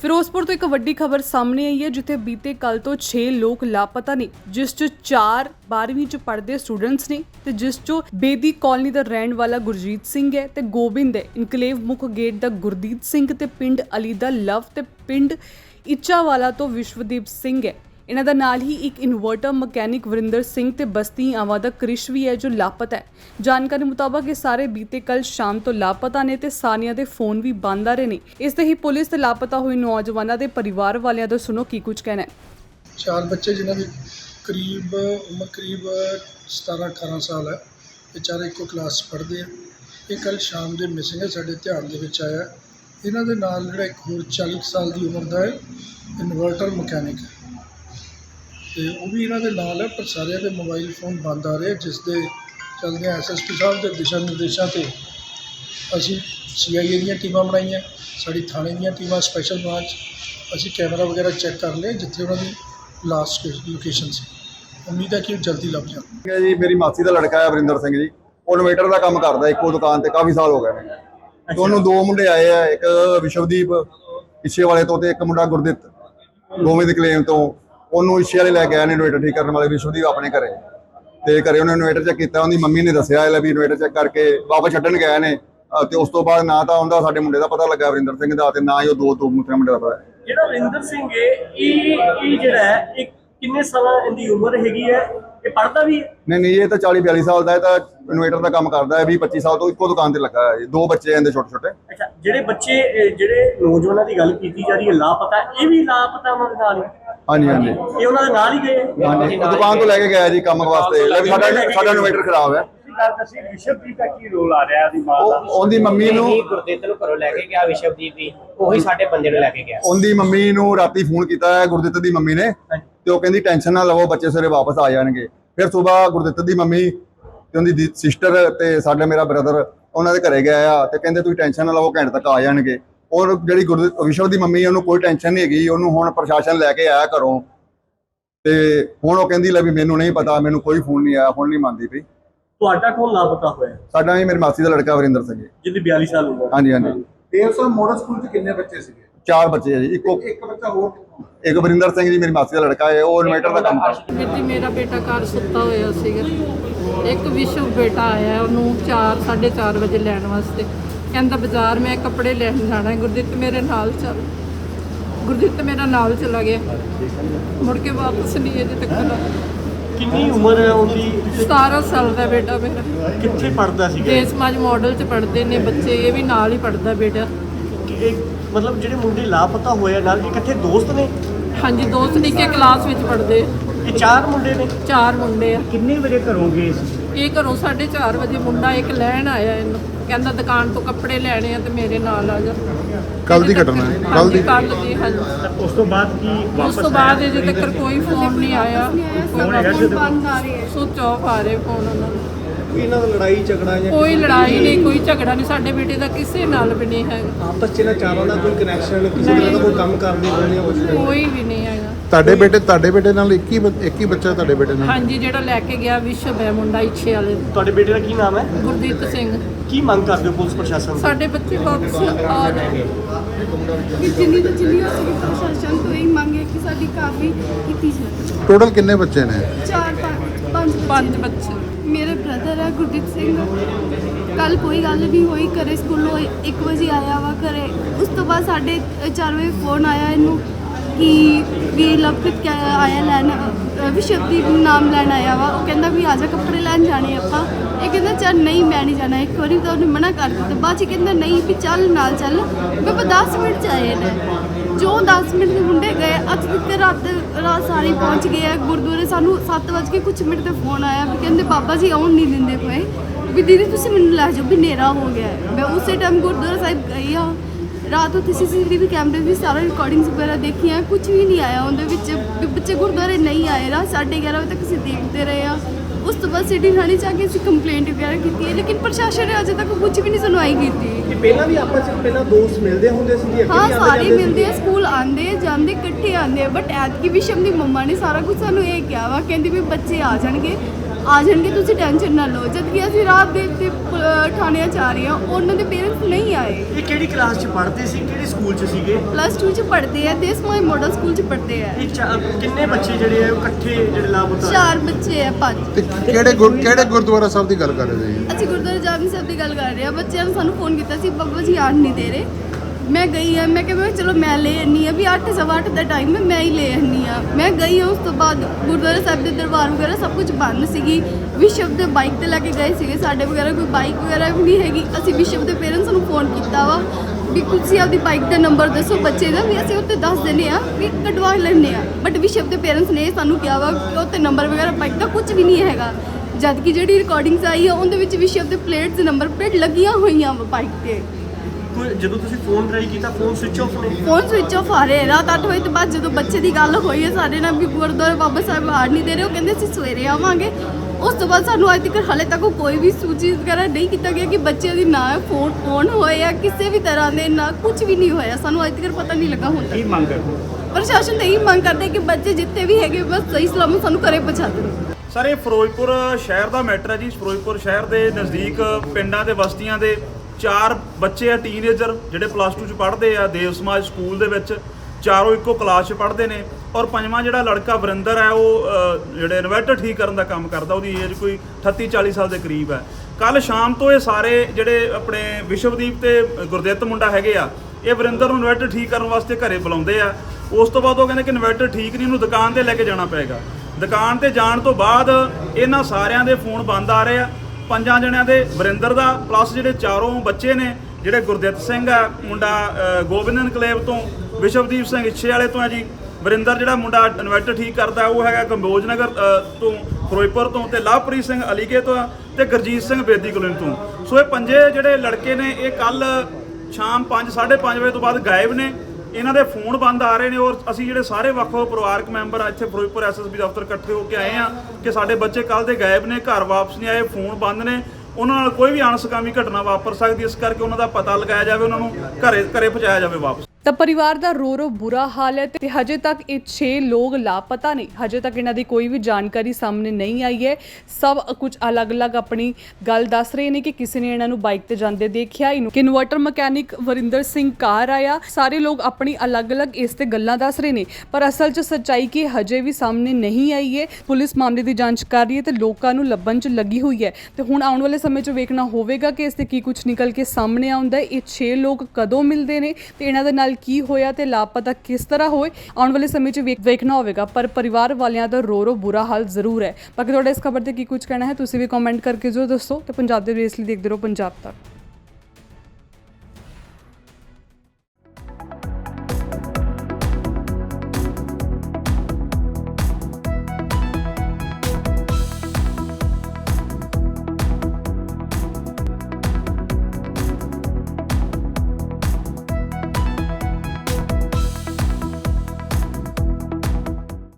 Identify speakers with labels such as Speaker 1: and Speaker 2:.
Speaker 1: ਫਿਰੋਜ਼ਪੁਰ ਤੋਂ ਇੱਕ ਵੱਡੀ ਖਬਰ ਸਾਹਮਣੇ ਆਈ ਹੈ, ਜਿੱਥੇ ਬੀਤੇ ਕੱਲ ਤੋਂ 6 ਲੋਕ ਲਾਪਤਾ ਨੇ, ਜਿਸ 'ਚ 4 12ਵੀਂ 'ਚ ਪੜ੍ਹਦੇ ਸਟੂਡੈਂਟਸ ਨੇ ਤੇ ਜਿਸ 'ਚੋਂ ਬੇਦੀ ਕਾਲਨੀ ਦਾ ਰਹਿਣ ਵਾਲਾ ਗੁਰਜੀਤ ਸਿੰਘ ਹੈ ਤੇ ਗੋਬਿੰਦ ਹੈ। ਇਨਕਲੇਵ ਮੁੱਖ ਗੇਟ ਦਾ ਗੁਰਦੀਪ ਸਿੰਘ ਤੇ ਪਿੰਡ ਅਲੀ ਦਾ ਲਵ ਤੇ ਪਿੰਡ ਇੱਚਾਵਾਲਾ ਤੋਂ ਵਿਸ਼ਵਦੀਪ ਸਿੰਘ ਹੈ। ਇਹਨਾਂ ਦਾ ਨਾਲ ਹੀ ਇੱਕ ਇਨਵਰਟਰ ਮਕੈਨਿਕ ਵਰਿੰਦਰ ਸਿੰਘ ਤੇ ਬਸਤੀ ਆਵਾ ਦਾ ਕ੍ਰਿਸ਼ ਵੀ ਹੈ ਜੋ ਲਾਪਤਾ ਹੈ। ਜਾਣਕਾਰੀ ਮੁਤਾਬਕ ਇਹ ਸਾਰੇ ਬੀਤੇ ਕੱਲ ਸ਼ਾਮ ਤੋਂ ਲਾਪਤਾ ਨੇ ਤੇ ਸਾਨੀਆਂ ਦੇ ਫੋਨ ਵੀ ਬੰਦ ਆ ਰਹੇ ਨੇ। ਇਸ ਤੇ ਹੀ ਪੁਲਿਸ ਤੇ ਲਾਪਤਾ ਹੋਏ ਨੌਜਵਾਨਾਂ ਦੇ ਪਰਿਵਾਰ ਵਾਲਿਆਂ ਦਾ ਸੁਣੋ ਕੀ ਕੁਝ ਕਹਿਣਾ ਹੈ।
Speaker 2: ਚਾਰ ਬੱਚੇ ਜਿਨ੍ਹਾਂ ਦੇ ਕਰੀਬ, ਉਮਰ ਕਰੀਬ 17 18 ਸਾਲ ਹੈ। ਇਹ ਚਾਰੇ ਇੱਕੋ ਕਲਾਸ ਪੜ੍ਹਦੇ ਆ। ਇਹ ਕੱਲ ਸ਼ਾਮ ਦੇ ਮਿਸਿੰਗ ਹੈ, ਸਾਡੇ ਧਿਆਨ ਦੇ ਵਿੱਚ ਆਇਆ। ਇਹਨਾਂ ਦੇ ਨਾਲ ਜਿਹੜਾ ਇੱਕ ਹੋਰ 40 ਕੁ ਸਾਲ ਦੀ ਉਮਰ ਦਾ ਹੈ, ਇਨਵਰਟਰ ਮਕੈਨਿਕ ਤੇ ਉਹ ਵੀ ਇਹਨਾਂ ਦੇ ਨਾਲ ਹੈ ਪਰ ਸਾਰਿਆਂ ਦੇ ਮੋਬਾਈਲ ਫੋਨ ਬੰਦ ਆ ਰਹੇ ਜਿਸ ਦੇ ਚਲਦਿਆਂ ਐਸਐਸਪੀ ਸਾਹਿਬ ਦੇ ਦਿਸ਼ਾ ਨਿਰਦੇਸ਼ਾਂ ਤੇ ਅਸੀਂ ਸੀਆਈਏ ਦੀਆਂ ਟੀਮਾਂ ਬਣਾਈਆਂ ਸਾਡੀ ਥਾਣੇ ਦੀਆਂ ਟੀਮਾਂ ਸਪੈਸ਼ਲ ਬ੍ਰਾਂਚ ਅਸੀਂ ਕੈਮਰਾ ਵਗੈਰਾ ਚੈੱਕ ਕਰ ਲਏ ਜਿੱਥੇ ਉਹਨਾਂ ਦੀ ਲਾਸਟ ਲੋਕੇਸ਼ਨ ਸੀ। ਉਮੀਦ ਹੈ ਕਿ ਉਹ ਜਲਦੀ ਲੱਭ ਜਾਣ।
Speaker 3: ਠੀਕ ਹੈ ਜੀ ਮੇਰੀ ਮਾਸੀ ਦਾ ਲੜਕਾ ਹੈ ਵਰਿੰਦਰ ਸਿੰਘ ਜੀ। ਉਹ ਇਨਵੇਟਰ ਦਾ ਕੰਮ ਕਰਦਾ ਇੱਕੋ ਦੁਕਾਨ ਤੇ ਕਾਫੀ ਸਾਲ ਹੋ ਗਏ ਨੇ। ਉਹਨੂੰ ਦੋ ਮੁੰਡੇ ਆਏ ਆ ਇੱਕ ਵਿਸ਼ਵਦੀਪ ਇਸੇ ਵਾਲੇ ਤੋਂ ਤੇ ਇੱਕ ਮੁੰਡਾ ਗੁਰਦਿੱਤ ਗੋਵਿੰਦ ਕਲੇਮ ਤੋਂ। ਉਹਨੂੰ ਇਸੇ ਵਾਲੇ ਲੈ ਕੇ ਆਏ ਨੇ ਇਨਵੇਟਰ ਠੀਕ ਕਰਨ ਵਾਲੇ ਵਿਸ਼ਵਦੀਪ ਆਪਣੇ ਘਰੇ। ਤੇ ਘਰੇ ਉਹਨੇ ਇਨਵੇਟਰ ਚੈੱਕ ਕੀਤਾ ਉਹਦੀ ਮੰਮੀ ਨੇ ਦੱਸਿਆ ਇਹ ਲੈ ਵੀ ਇਨਵੇਟਰ ਚੈੱਕ ਕਰਕੇ ਵਾਪਸ ਛੱਡਣ ਗਏ ਨੇ। ਤੇ ਉਸ ਤੋਂ ਬਾਅਦ ਨਾ ਤਾਂ ਉਹਦਾ ਸਾਡੇ ਮੁੰਡੇ ਦਾ ਪਤਾ ਲੱਗਾ ਵਰਿੰਦਰ ਸਿੰਘ ਦਾ ਤੇ ਨਾ ਹੀ ਉਹ ਦੋ ਦੋ ਮੁੰਡੇ ਮੁੰਡੇ ਦਾ ਪਤਾ
Speaker 4: ਜਿਹੜਾ ਰਿੰਦਰ ਸਿੰਘ ਹੈ ਇਹ ਇਹ ਜਿਹੜਾ ਹੈ ਇਹ ਕਿੰਨੇ ਸਾਲਾਂ ਦੀ ਉਮਰ ਹੈਗੀ ਹੈ? ਇਹ ਪੜਦਾ ਵੀ ਹੈ?
Speaker 3: ਨਹੀਂ ਨਹੀਂ ਇਹ ਤਾਂ 40 42 ਸਾਲ ਦਾ ਹੈ ਤਾਂ ਇਨਵੇਟਰ ਦਾ ਕੰਮ ਕਰਦਾ ਹੈ 20 25 ਸਾਲ ਤੋਂ ਇੱਕੋ ਦੁਕਾਨ ਤੇ ਲੱਗਾ ਹੈ ਦੋ ਬੱਚੇ ਇਹਦੇ ਛੋਟੇ ਛੋਟੇ
Speaker 4: ਅੱਛਾ ਜਿਹੜੇ ਬੱਚੇ ਜਿਹੜੇ ਨੌਜਵਾਨਾਂ ਦੀ ਗੱਲ ਕੀਤੀ ਜਾ ਰਹੀ ਹੈ ਲਾਪਤਾ ਇਹ ਵੀ ਲਾਪਤਾ ਉਹਨਾਂ ਦੇ ਨਾਲ
Speaker 3: ਹਾਂਜੀ ਹਾਂਜੀ।
Speaker 4: ਇਹ ਉਹਨਾਂ ਦੇ ਨਾਲ ਹੀ ਗਏ?
Speaker 3: ਹਾਂਜੀ ਉਹ ਦੁਕਾਨ ਤੋਂ ਲੈ ਕੇ ਗਿਆ ਜੀ ਕੰਮ ਵਾਸਤੇ। ਲੈ ਵੀ ਸਾਡਾ ਸਾਡਾ ਇਨਵੇਟਰ ਖਰਾਬ ਹੈ।
Speaker 4: ਤੁਸੀਂ ਗੱਲ ਦੱਸੀ ਵਿਸ਼ਵਦੀਪ ਦਾ ਕੀ ਰੋਲ ਆ ਰਿਹਾ ਦੀ ਮਾਂ
Speaker 3: ਉਹ ਉਹਦੀ ਮੰਮੀ ਨੂੰ
Speaker 5: ਹੀ ਗੁਰਦਿੱਤ ਨੂੰ ਘਰੋਂ ਲੈ ਕੇ ਗਿਆ ਵਿਸ਼ਵਦੀਪ ਦੀ ਉਹੀ ਸਾਡੇ ਬੰਦੇ ਨੂੰ ਲੈ ਕੇ ਗਿਆ।
Speaker 3: ਉਹਦੀ ਮੰਮੀ ਨੂੰ ਰਾਤੀ ਫੋਨ ਕੀਤਾ ਹੈ ਗੁਰਦਿੱਤ ਦੀ ਮੰਮੀ ਨੇ ਤੇ ਉਹ ਕਹਿੰਦੀ ਟੈਨਸ਼ਨ ਨਾ ਲਵੋ ਬੱਚੇ ਸਵੇਰੇ ਵਾਪਸ ਆ ਜਾਣਗੇ। ਫਿਰ ਸਵੇਰ ਗੁਰਦਿੱਤ ਦੀ ਮੰਮੀ ਤੇ ਉਹਦੀ ਸਿਸਟਰ ਤੇ ਸਾਡੇ ਮੇਰਾ ਬ੍ਰਦਰ ਉਹਨਾਂ ਦੇ ਘਰੇ ਗਿਆ ਆ ਤੇ ਕਹਿੰਦੇ ਤੁਸੀਂ ਟੈਨਸ਼ਨ ਨਾ ਲਵੋ ਘੰਟੇ ਤੱਕ ਆ ਜਾਣਗੇ। ਔਰ ਜਿਹੜੀ ਵਿਸ਼ਵ ਦੀ ਮੰਮੀ ਹੈ, ਉਹਨੂੰ ਕੋਈ ਟੈਨਸ਼ਨ ਨਹੀਂ ਹੈਗੀ ਉਹਨੂੰ ਹੁਣ ਪ੍ਰਸ਼ਾਸਨ ਲੈ ਕੇ ਆਇਆ ਘਰੋਂ। ਤੇ ਹੁਣ ਉਹ ਕਹਿੰਦੀ ਲੈ ਵੀ ਮੈਨੂੰ ਨਹੀਂ ਪਤਾ ਮੈਨੂੰ ਕੋਈ ਫੋਨ ਨਹੀਂ ਆਇਆ ਹੁਣ ਨਹੀਂ ਮੰਨਦੀ ਪਈ।
Speaker 4: ਤੁਹਾਡਾ ਕੌਣ ਲਾਪਤਾ ਹੋਇਆ?
Speaker 3: ਸਾਡਾ ਵੀ ਮੇਰੀ ਮਾਸੀ ਦਾ ਲੜਕਾ ਵਰਿੰਦਰ ਸਿੰਘ। ਜੀ
Speaker 4: ਜਿਹਦੀ 42 ਸਾਲ ਉਮਰ
Speaker 3: ਹਾਂਜੀ ਹਾਂਜੀ।
Speaker 6: 150 ਮੋਡਲ ਸਕੂਲ ਚ ਕਿੰਨੇ ਬੱਚੇ ਸੀਗੇ?
Speaker 3: ਚਾਰ ਬੱਚੇ ਆ ਜੀ ਇੱਕੋ
Speaker 6: ਇੱਕ ਬੱਚਾ ਹੋਰ
Speaker 3: ਇੱਕ ਵਰਿੰਦਰ ਸਿੰਘ ਜੀ ਮੇਰੀ ਮਾਸੀ ਦਾ ਲੜਕਾ ਹੈ ਉਹ ਇਨਵੇਟਰ ਦਾ ਕੰਮ ਕਰਦਾ।
Speaker 7: ਵੀਰ ਜੀ ਮੇਰਾ ਬੇਟਾ ਘਰ ਸੁੱਤਾ ਹੋਇਆ ਸੀਗਾ। ਇੱਕ ਵਿਸ਼ਵ ਬੇਟਾ ਆਇਆ ਉਹਨੂੰ 4 4:30 ਵਜੇ ਲੈਣ ਵਾਸਤੇ। ਕਹਿੰਦਾ ਬਾਜ਼ਾਰ ਮੈਂ ਕੱਪੜੇ ਲੈਣ ਜਾਣਾ ਹੈ। ਗੁਰਦਿੱਤ ਮੇਰੇ ਨਾਲ ਚੱਲ ਗੁਰਦਿੱਤ ਮੇਰਾ ਨਾਲ ਚਲਾ ਗਿਆ। ਮੁੜ ਕੇ ਵਾਪਸ ਨਹੀਂ ਅਜੇ ਤੱਕ ਆਇਆ।
Speaker 4: ਕਿੰਨੀ ਉਮਰ ਹੈ ਉਹਦੀ?
Speaker 7: 17 ਸਾਲ ਦਾ ਬੇਟਾ ਮੇਰਾ।
Speaker 4: ਕਿੱਥੇ ਪੜਦਾ ਸੀਗਾ?
Speaker 7: ਦੇਸ਼ ਸਮਾਜ ਮਾਡਲ 'ਚ ਪੜ੍ਹਦੇ ਨੇ ਬੱਚੇ ਇਹ ਵੀ ਨਾਲ ਹੀ ਪੜ੍ਹਦਾ ਬੇਟਾ।
Speaker 4: ਇਹ ਮਤਲਬ ਜਿਹੜੇ ਮੁੰਡੇ ਲਾਪਤਾ ਹੋਏ ਆ ਨਾਲ ਇਕੱਠੇ ਦੋਸਤ ਨੇ?
Speaker 7: ਹਾਂਜੀ ਦੋਸਤ ਨਿੱਕੇ ਕਲਾਸ ਵਿੱਚ ਪੜ੍ਹਦੇ।
Speaker 4: ਇਹ ਚਾਰ ਮੁੰਡੇ ਨੇ?
Speaker 7: ਚਾਰ ਮੁੰਡੇ ਆ।
Speaker 4: ਕਿੰਨੇ ਵਜੇ ਘਰੋਂ ਗਏ ਸੀ?
Speaker 7: ਇਹ ਘਰੋਂ 4:30 ਵਜੇ ਮੁੰਡਾ ਇੱਕ ਲੈਣ ਆਇਆ ਇਹਨੂੰ। ਕਹਿੰਦਾ ਦੁਕਾਨ ਤੋਂ ਕੱਪੜੇ ਲੈਣੇ ਆ ਤੇ ਮੇਰੇ ਨਾਲ ਆ ਜਾ।
Speaker 6: ਕੱਲ੍ਹ ਦੀ ਘਟਨਾ ਹੈ, ਕੱਲ੍ਹ ਦੀ?
Speaker 7: ਕੱਲ ਦੀ ਹਾਂਜੀ।
Speaker 4: ਉਸ ਤੋਂ ਬਾਅਦ ਕੀ
Speaker 7: ਉਸ ਤੋਂ ਬਾਅਦ ਅਜੇ ਤੱਕ ਕੋਈ ਫੋਨ ਨਹੀਂ ਆਇਆ।
Speaker 4: ਫੋਨ ਹੈਗਾ ਸੀ ਉਹਦੇ ਕੋਲ?
Speaker 7: ਸੁੱਚ ਆਫ ਆ। ਰਹੇ ਫੋਨ ਉਹਨਾਂ ਨੂੰ।
Speaker 6: ਇਹਨਾਂ ਦਾ ਲੜਾਈ ਝਗੜਾ ਜਾਂ
Speaker 7: ਕੋਈ ਲੜਾਈ ਨਹੀਂ ਕੋਈ ਝਗੜਾ ਨਹੀਂ। ਸਾਡੇ ਬੇਟੇ ਦਾ ਕਿਸੇ ਨਾਲ ਵੀ ਨਹੀਂ ਹੈਗਾ।
Speaker 6: ਆਪਸ ਚ ਇਹਨਾਂ ਚਾਰਾਂ ਦਾ ਕੋਈ ਕਨੈਕਸ਼ਨ ਕਿਸੇ ਤਰ੍ਹਾਂ ਦਾ ਕੋਈ ਕੰਮ ਕਰਨ ਦੀ ਗੱਲ ਹੋ ਜਾਵੇ
Speaker 7: ਕੋਈ ਵੀ ਨਹੀਂ ਹੈਗਾ।
Speaker 8: ਤੁਹਾਡੇ ਬੇਟੇ ਤੁਹਾਡੇ ਬੇਟੇ ਨਾਲ ਇੱਕ ਹੀ ਬ- ਇੱਕ ਹੀ ਬੱਚਾ ਤੁਹਾਡੇ ਬੇਟੇ ਨਾਲ?
Speaker 7: ਹਾਂਜੀ ਜਿਹੜਾ ਲੈ ਕੇ ਗਿਆ ਵਿਸ਼ਵ ਹੈ ਮੁੰਡਾ ਇੱਛੇ ਵਾਲੇ।
Speaker 4: ਤੁਹਾਡੇ ਬੇਟੇ ਦਾ ਕੀ ਨਾਮ ਹੈ?
Speaker 7: ਗੁਰਦੀਪ ਸਿੰਘ।
Speaker 4: ਕੀ ਮੰਗ ਕਰਦੇ ਹੋ ਪੁਲਿਸ ਪ੍ਰਸ਼ਾਸਨ ਤੋਂ?
Speaker 7: ਸਾਡੇ ਬੱਚੇ ਵਾਪਸ ਆ
Speaker 9: ਕਿ ਜਿੰਨੀ ਤੋਂ ਜਿੰਨੀ ਹੋ ਸਕੇ ਪ੍ਰਸ਼ਾਸਨ ਤੋਂ ਇਹ ਮੰਗ ਕਿ ਸਾਡੀ ਕਾਫੀ ਕੀਤੀ ਜਾਵੇ।
Speaker 8: ਟੋਟਲ ਕਿੰਨੇ ਬੱਚੇ ਨੇ?
Speaker 9: ਚਾਰ ਪੰਜ ਪੰਜ
Speaker 7: ਪੰਜ
Speaker 9: ਬੱਚੇ।
Speaker 7: ਬੱਚੇ
Speaker 9: ਨੇ। ਮੇਰੇ ਬ੍ਰਦਰ ਹੈ ਗੁਰਦੀਪ ਸਿੰਘ। ਕੱਲ ਕੋਈ ਗੱਲ ਨਹੀਂ ਹੋਈ ਘਰੇ ਸਕੂਲੋਂ 1 ਵਜੇ ਆਇਆ ਵਾ ਘਰੇ। ਉਸ ਤੋਂ ਬਾਅਦ ਸਾਡੇ 4 ਵਜੇ ਫੋਨ ਆਇਆ ਇਹਨੂੰ। ਕਿ ਵੀ ਲਵਪ੍ਰੀਤ ਕਿਆ ਆਇਆ ਲੈਣ ਵੀ ਵਿਸ਼ਵਦੀਪ ਨਾਮ ਲੈਣ ਆਇਆ ਵਾ, ਉਹ ਕਹਿੰਦਾ ਵੀ ਆ ਜਾ ਕੱਪੜੇ ਲੈਣ ਜਾਣੇ ਆਪਾਂ। ਇਹ ਕਹਿੰਦਾ, ਚੱਲ ਨਹੀਂ, ਮੈਂ ਨਹੀਂ ਜਾਣਾ। ਇੱਕ ਵਾਰੀ ਤਾਂ ਉਹਨੇ ਮਨਾ ਕਰ ਦਿੱਤਾ। ਬਾਅਦ ਚ ਕਹਿੰਦਾ, ਨਹੀਂ ਵੀ ਚੱਲ, ਨਾਲ ਚੱਲ। ਮੈਂ ਬਸ 10 ਮਿੰਟ ਚ ਆਏ ਨੇ। ਜੋ 10 ਮਿੰਟ ਦੇ ਮੁੰਡੇ ਗਏ, ਅੱਜ ਤੱਕ ਰਾਤ ਰਾਤ ਸਾਰੇ ਪਹੁੰਚ ਗਏ ਆ। ਗੁਰਦੁਆਰੇ ਸਾਨੂੰ 7 ਵਜੇ ਕੇ ਕੁਝ ਮਿੰਟ ਤੇ ਫੋਨ ਆਇਆ ਵੀ ਕਹਿੰਦੇ, ਬਾਬਾ ਜੀ ਆਉਣ ਨਹੀਂ ਦਿੰਦੇ ਪਏ। ਵੀ ਦੀਦੀ, ਤੁਸੀਂ ਮੈਨੂੰ ਲੈ ਜਾਓ ਵੀ ਹਨੇਰਾ ਹੋ ਗਿਆ। ਹੈ। ਮੈਂ ਉਸੇ ਟਾਈਮ ਗੁਰਦੁਆਰਾ ਸਾਹਿਬ ਗਈ ਆ ਰਾਤ ਉੱਥੇ ਸੀਸੀਟੀਵੀ ਕੈਮਰੇ ਵੀ ਸਾਰਾ ਰਿਕਾਰਡਿੰਗਸ ਵਗੈਰਾ ਦੇਖੀਆਂ ਕੁਝ ਵੀ ਨਹੀਂ ਆਇਆ ਉਹਦੇ ਵਿੱਚ। ਵੀ ਬੱਚੇ ਗੁਰਦੁਆਰੇ ਨਹੀਂ ਆਏ ਰਾਤ 11:30 ਵਜੇ ਤੱਕ ਅਸੀਂ ਦੇਖਦੇ ਰਹੇ ਆ ਉਸ ਤੋਂ ਬਾਅਦ ਸਿਟੀ ਥਾਣੇ ਜਾ ਕੇ ਅਸੀਂ ਕੰਪਲੇਂਟ ਵਗੈਰਾ ਕੀਤੀ ਹੈ ਲੇਕਿਨ ਪ੍ਰਸ਼ਾਸਨ ਨੇ ਅਜੇ ਤੱਕ ਕੁਝ ਵੀ ਨਹੀਂ ਸੁਣਵਾਈ ਕੀਤੀ।
Speaker 6: ਕਿ ਪਹਿਲਾਂ ਵੀ ਆਪਸ ਚ ਪਹਿਲਾਂ ਦੋਸਤ ਮਿਲਦੇ ਹੁੰਦੇ ਸੀਗੇ ਅੱਗੇ
Speaker 9: ਹਾਂ
Speaker 6: ਆਉਂਦੇ
Speaker 9: ਸਾਰੇ ਮਿਲਦੇ ਆ ਸਕੂਲ ਆਂਦੇ ਜਾਂਦੇ ਇਕੱਠੇ ਆਂਦੇ ਆ ਬਟ ਐਤਕੀ ਵਿਸ਼ਮ ਦੀ ਮੰਮਾ ਨੇ ਸਾਰਾ ਕੁਝ ਸਾਨੂੰ ਇਹ ਕਿਹਾ ਵਾ ਕਹਿੰਦੀ ਵੀ ਬੱਚੇ ਆ ਜਾਣਗੇ। ਆ ਜਾਣਗੇ ਤੁਸੀਂ ਟੈਨਸ਼ਨ ਨਾ ਲਓ। ਜਦ ਕਿ ਅਸੀਂ ਰਾਤ ਦੇ ਤੇ ਥਾਣਿਆਂ ਚ ਆ ਰਹੇ ਹਾਂ ਉਹਨਾਂ ਦੇ ਪੇਰੈਂਟਸ ਨਹੀਂ ਆਏ।
Speaker 4: ਇਹ ਕਿਹੜੀ ਕਲਾਸ 'ਚ ਪੜ੍ਹਦੇ ਸੀ? ਕਿਹੜੇ ਸਕੂਲ 'ਚ ਸੀਗੇ?
Speaker 9: ਪਲੱਸ 2 ਚ ਪੜ੍ਹਦੇ ਆ ਦੇਸ ਮਾਈ ਮਾਡਲ ਸਕੂਲ ਚ ਪੜ੍ਹਦੇ ਆ।
Speaker 4: ਇਹ ਚਾ- ਕਿੰਨੇ ਬੱਚੇ ਜਿਹੜੇ ਆ ਉਹ ਇਕੱਠੇ ਜਿਹੜੇ ਲਾਪਤਾ?
Speaker 9: ਚਾਰ ਬੱਚੇ ਆ ਪੰਜ।
Speaker 8: ਤੇ ਕਿਹੜੇ ਗੁਰ ਕਿਹੜੇ ਗੁਰਦੁਆਰਾ ਸਾਹਿਬ ਦੀ ਗੱਲ ਕਰ ਰਹੇ ਜੀ
Speaker 9: ਅਸੀਂ ਗੁਰਦੁਆਰਾ ਜਾਮੀ ਸਾਹਿਬ ਦੀ ਗੱਲ ਕਰ ਰਹੇ ਹਾਂ। ਬੱਚਿਆਂ ਨੇ ਸਾਨੂੰ ਫੋਨ ਕੀਤਾ ਸੀ ਬਾਬਾ ਜੀ ਆਣ ਨਹੀਂ ਦੇ ਰਹੇ। ਮੈਂ ਗਈ ਆ ਮੈਂ ਕਿਹਾ ਮੈਂ ਚਲੋ ਮੈਂ ਲੈ ਆਨੀ ਆ ਵੀ 8 ਸਵਾ ਅੱਠ ਦਾ ਟਾਈਮ ਹੈ, ਮੈਂ ਹੀ ਲੈ ਆਨੀ ਆ ਮੈਂ ਗਈ ਹਾਂ, ਉਸ ਤੋਂ ਬਾਅਦ ਗੁਰਦੁਆਰਾ ਸਾਹਿਬ ਦੇ ਦਰਬਾਰ ਵਗੈਰਾ ਸਭ ਕੁਝ ਬੰਦ ਸੀਗੀ। ਵਿਸ਼ਵ ਦੇ ਬਾਈਕ ਤੇ ਲੈ ਕੇ ਗਏ ਸੀਗੇ ਸਾਡੇ ਵਗੈਰਾ, ਕੋਈ ਬਾਈਕ ਵਗੈਰਾ ਵੀ ਨਹੀਂ ਹੈਗੀ। ਅਸੀਂ ਵਿਸ਼ਵ ਦੇ ਪੇਰੈਂਟਸ ਨੂੰ ਫੋਨ ਕੀਤਾ ਵਾ ਵੀ ਤੁਸੀਂ ਆਪਦੀ ਬਾਈਕ ਦਾ ਨੰਬਰ ਦੱਸੋ ਬੱਚੇ ਦਾ ਵੀ ਅਸੀਂ ਉੱਤੇ ਦੱਸ ਦਿੰਦੇ ਆ ਵੀ ਕਢਵਾ ਲੈਂਦੇ ਆ ਬਟ ਵਿਸ਼ਵ ਦੇ ਪੇਰੈਂਟਸ ਨੇ ਸਾਨੂੰ ਕਿਹਾ ਵਾ ਕਿ ਉੱਤੇ ਨੰਬਰ ਵਗੈਰਾ ਬਾਈਕ ਦਾ ਕੁਝ ਵੀ ਨਹੀਂ ਹੈਗਾ। ਜਦ ਕਿ ਜਿਹੜੀ ਰਿਕਾਰਡਿੰਗਸ ਆਈ ਆ, ਉਹਦੇ ਵਿੱਚ ਵਿਸ਼ਵ ਦੇ ਪਲੇਟਸ ਨੰਬਰ ਪਲੇਟ ਲੱਗੀਆਂ ਹੋਈਆਂ ਵਾ ਬਾਈਕ ਤੇ।
Speaker 4: ਕੋਈ ਜਦੋਂ ਤੁਸੀਂ ਫੋਨ ਟਰਾਈ ਕੀਤਾ ਫੋਨ ਸਵਿਚ ਆਫ ਨੇ
Speaker 9: ਫੋਨ ਸਵਿਚ ਆਫ ਆ ਰਹੇ ਰਾਤ 8 ਵਜੇ ਤੋਂ ਬਾਅਦ ਜਦੋਂ ਬੱਚੇ ਦੀ ਗੱਲ ਹੋਈ ਹੈ ਸਾਡੇ ਨਾਲ ਵੀ ਗੁਰਦੁਆਰਾ ਬਾਬਾ ਸਾਹਿਬ ਆੜ ਨਹੀਂ ਦੇ ਰਹੇ ਉਹ ਕਹਿੰਦੇ ਅਸੀਂ ਸਵੇਰੇ ਆਵਾਂਗੇ। ਉਸ ਤੋਂ ਬਾਅਦ ਸਾਨੂੰ ਅੱਜ ਤੱਕ ਹਾਲੇ ਤੱਕ ਕੋਈ ਵੀ ਸੂਚਿਤ ਵਗੈਰਾ ਨਹੀਂ ਕੀਤਾ ਗਿਆ ਕਿ ਬੱਚੇ ਦੀ ਨਾ ਫੋਨ ਫੋਨ ਹੋਏ ਆ ਕਿਸੇ ਵੀ ਤਰ੍ਹਾਂ ਦੇ ਨਾ ਕੁਝ ਵੀ ਨਹੀਂ ਹੋਇਆ। ਸਾਨੂੰ ਅੱਜ ਤੱਕ ਪਤਾ ਨਹੀਂ ਲੱਗਾ ਹੁਣ ਤੱਕ।
Speaker 4: ਕੀ ਮੰਗ
Speaker 9: ਪ੍ਰਸ਼ਾਸਨ ਤਾਂ ਇਹੀ ਮੰਗ ਕਰਦੇ ਕਿ ਬੱਚੇ ਜਿੱਥੇ ਵੀ ਹੈਗੇ ਬਸ ਸਹੀ ਸਲਾਮਤ ਸਾਨੂੰ ਘਰੇ ਪਹੁੰਚਾ ਦੇਣ।
Speaker 10: ਸਰ ਇਹ ਫਿਰੋਜ਼ਪੁਰ ਸ਼ਹਿਰ ਦਾ ਮੈਟਰ ਹੈ ਜੀ। ਫਿਰੋਜ਼ਪੁਰ ਸ਼ਹਿਰ ਦੇ ਨਜ਼ਦੀਕ ਪਿੰਡਾਂ ਤੇ ਬਸਤੀਆਂ ਦੇ ਚਾਰ ਬੱਚੇ ਆ ਟੀਨੇਜਰ ਜਿਹੜੇ ਪਲੱਸ 2 ਚ ਪੜ੍ਹਦੇ ਆ, ਦੇਵ ਸਮਾਜ ਸਕੂਲ ਦੇ ਵਿੱਚ, ਚਾਰੋਂ ਇੱਕੋ ਕਲਾਸ 'ਚ ਪੜ੍ਹਦੇ ਨੇ ਔਰ ਪੰਜਵਾਂ ਜਿਹੜਾ ਲੜਕਾ ਵਰਿੰਦਰ ਹੈ ਉਹ ਜਿਹੜੇ ਇਨਵਰਟਰ ਠੀਕ ਕਰਨ ਦਾ ਕੰਮ ਕਰਦਾ, ਉਹਦੀ ਏਜ ਕੋਈ 38 40 ਸਾਲ ਦੇ ਕਰੀਬ ਹੈ ਕੱਲ ਸ਼ਾਮ ਤੋਂ ਇਹ ਸਾਰੇ ਜਿਹੜੇ ਆਪਣੇ ਵਿਸ਼ਵਦੀਪ ਤੇ ਗੁਰਦਿੱਤ ਮੁੰਡਾ ਹੈਗੇ ਆ, ਇਹ ਵਰਿੰਦਰ ਨੂੰ ਇਨਵਰਟਰ ਠੀਕ ਕਰਨ ਵਾਸਤੇ ਘਰੇ ਬੁਲਾਉਂਦੇ ਆ। ਉਸ ਤੋਂ ਬਾਅਦ ਉਹ ਕਹਿੰਦੇ ਕਿ ਇਨਵਰਟਰ ਠੀਕ ਨਹੀਂ, ਉਹਨੂੰ ਦੁਕਾਨ ਤੇ ਲੈ ਕੇ ਜਾਣਾ ਪਏਗਾ। ਦੁਕਾਨ ਤੇ ਜਾਣ ਤੋਂ ਬਾਅਦ ਇਹਨਾਂ ਸਾਰਿਆਂ ਦੇ ਫੋਨ ਬੰਦ ਆ ਰਹੇ ਆ। ਪੰਜਾਂ ਜਣਿਆਂ ਦੇ ਵਰਿੰਦਰ ਦਾ ਪਲੱਸ ਜਿਹੜੇ ਚਾਰੋਂ ਬੱਚੇ ਨੇ, ਜਿਹੜੇ ਗੁਰਦਿੱਤ ਸਿੰਘ ਆ, ਮੁੰਡਾ ਗੋਬਿੰਦ ਇਨਕਲੇਵ ਤੋਂ, ਵਿਸ਼ਵਦੀਪ ਸਿੰਘ ਇੱਛੇ ਵਾਲੇ ਤੋਂ ਹੈ ਜੀ। ਵਰਿੰਦਰ ਜਿਹੜਾ ਮੁੰਡਾ ਇਨਵਰਟਰ ਠੀਕ ਕਰਦਾ, ਉਹ ਹੈਗਾ ਕੰਬੋਜ ਨਗਰ ਤੋਂ, ਫਿਰੋਜ਼ਪੁਰ ਤੋਂ ਤੇ ਲਵਪ੍ਰੀਤ ਸਿੰਘ ਅਲੀਕੇ ਤੋਂ ਆ ਤੇ ਗੁਰਜੀਤ ਸਿੰਘ ਬੇਦੀ ਕਲੋਨੀ ਤੋਂ। ਸੋ ਇਹ ਪੰਜੇ ਜਿਹੜੇ ਲੜਕੇ ਨੇ, ਇਹ ਕੱਲ ਸ਼ਾਮ 5 5:30 ਵਜੇ ਤੋਂ ਬਾਅਦ ਗਾਇਬ ਨੇ। ਇਹਨਾਂ ਦੇ ਫੋਨ ਬੰਦ ਆ ਰਹੇ ਨੇ ਔਰ ਅਸੀਂ ਜਿਹੜੇ ਸਾਰੇ ਵੱਖ-ਵੱਖ ਪਰਿਵਾਰਕ ਮੈਂਬਰ ਆ ਇੱਥੇ ਫਿਰੋਜ਼ਪੁਰ ਐਸਐਸਬੀ ਦਫ਼ਤਰ ਇਕੱਠੇ ਹੋ ਕੇ ਆਏ ਆ ਕਿ ਸਾਡੇ ਬੱਚੇ ਕੱਲ ਦੇ ਗਾਇਬ ਨੇ, ਘਰ ਵਾਪਸ ਨਹੀਂ ਆਏ, ਫੋਨ ਬੰਦ ਨੇ। ਉਹਨਾਂ ਨਾਲ ਕੋਈ ਵੀ ਅਣਸਕਾਮੀ ਘਟਨਾ ਵਾਪਰ ਸਕਦੀ ਇਸ ਕਰਕੇ ਉਹਨਾਂ ਦਾ ਪਤਾ ਲਗਾਇਆ ਜਾਵੇ, ਉਹਨਾਂ ਨੂੰ ਘਰੇ ਘਰੇ ਪਹੁੰਚਾਇਆ ਜਾਵੇ ਵਾਪਸ।
Speaker 1: ਤਾਂ ਪਰਿਵਾਰ ਦਾ ਰੋ ਰੋ ਬੁਰਾ ਹਾਲ ਹੈ ਤੇ ਹਜੇ ਤੱਕ ਇਹ 6 ਲੋਕ ਲਾਪਤਾ ਨੇ। ਹਜੇ ਤੱਕ ਇਹਨਾਂ ਦੀ ਕੋਈ ਵੀ ਜਾਣਕਾਰੀ ਸਾਹਮਣੇ ਨਹੀਂ ਆਈ ਹੈ। ਸਭ ਕੁਝ ਅਲੱਗ-ਅਲੱਗ ਆਪਣੀ ਗੱਲ ਦੱਸ ਰਹੇ ਨੇ ਕਿ ਕਿਸੇ ਨੇ ਇਹਨਾਂ ਨੂੰ ਬਾਈਕ ਤੇ ਜਾਂਦੇ ਦੇਖਿਆ। ਇਹਨੂੰ ਕਿ inverter mechanic Varinder Singh car ਆਇਆ। ਸਾਰੇ ਲੋਕ ਆਪਣੀ ਅਲੱਗ-ਅਲੱਗ ਇਸ ਤੇ ਗੱਲਾਂ ਦੱਸ ਰਹੇ ਨੇ। ਪਰ ਅਸਲ 'ਚ ਸੱਚਾਈ ਕੀ ਹਜੇ ਵੀ ਸਾਹਮਣੇ ਨਹੀਂ ਆਈ ਹੈ। ਪੁਲਿਸ ਮਾਮਲੇ ਦੀ ਜਾਂਚ ਕਰ ਰਹੀ ਹੈ ਤੇ ਲੋਕਾਂ ਨੂੰ ਲੱਭਣ 'ਚ ਲੱਗੀ ਹੋਈ ਹੈ। ਤੇ ਹੁਣ ਆਉਣ ਵਾਲੇ ਸਮੇਂ 'ਚ ਵੇਖਣਾ ਹੋਵੇਗਾ ਕਿ ਇਸ ਤੇ ਕੀ ਕੁਝ ਨਿਕਲ ਕੇ ਸਾਹਮਣੇ ਆਉਂਦਾ ਹੈ। ਇਹ 6 ਲੋਕ ਕਦੋਂ ਮਿਲਦੇ ਨੇ ਤੇ ਇਹਨਾਂ ਦੇ ਨਾਲ ਕੀ ਹੋਇਆ ਤੇ ਲਾਪਤਾ ਕਿਸ ਤਰ੍ਹਾਂ ਹੋਏ, ਆਉਣ ਵਾਲੇ ਸਮੇਂ 'ਚ ਵੇਖ- ਵੇਖਣਾ ਹੋਵੇਗਾ, ਪਰ ਪਰਿਵਾਰ ਵਾਲਿਆਂ ਦਾ ਰੋ ਰੋ ਬੁਰਾ ਹਾਲ ਜ਼ਰੂਰ ਹੈ। ਬਾਕੀ ਤੁਹਾਡਾ ਇਸ ਖਬਰ ਤੇ ਕੀ ਕੁਝ ਕਹਿਣਾ ਹੈ, ਤੁਸੀਂ ਵੀ ਕਮੈਂਟ ਕਰਕੇ ਜੋ ਦੱਸੋ ਤੇ ਪੰਜਾਬ ਦੇ ਰੇਸ ਲਈ ਦੇਖਦੇ ਰਹੋ ਪੰਜਾਬ ਤੱਕ।